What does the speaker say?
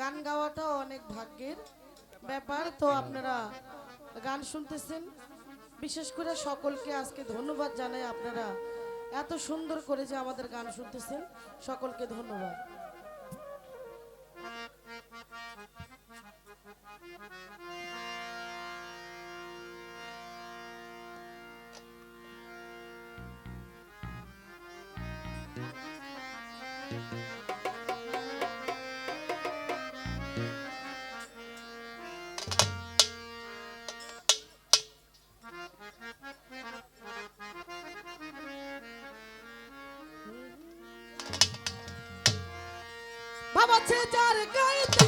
গান গাওয়াটাও অনেক ভাগ্যের ব্যাপার। তো আপনারা গান শুনতেছেন। বিশেষ করে সকলকে আজকে ধন্যবাদ জানাই আপনারা। এত সুন্দর করে যে আমাদের গান শুনতেছেন। সকলকে ধন্যবাদ। বাবা ছেচার গায়ে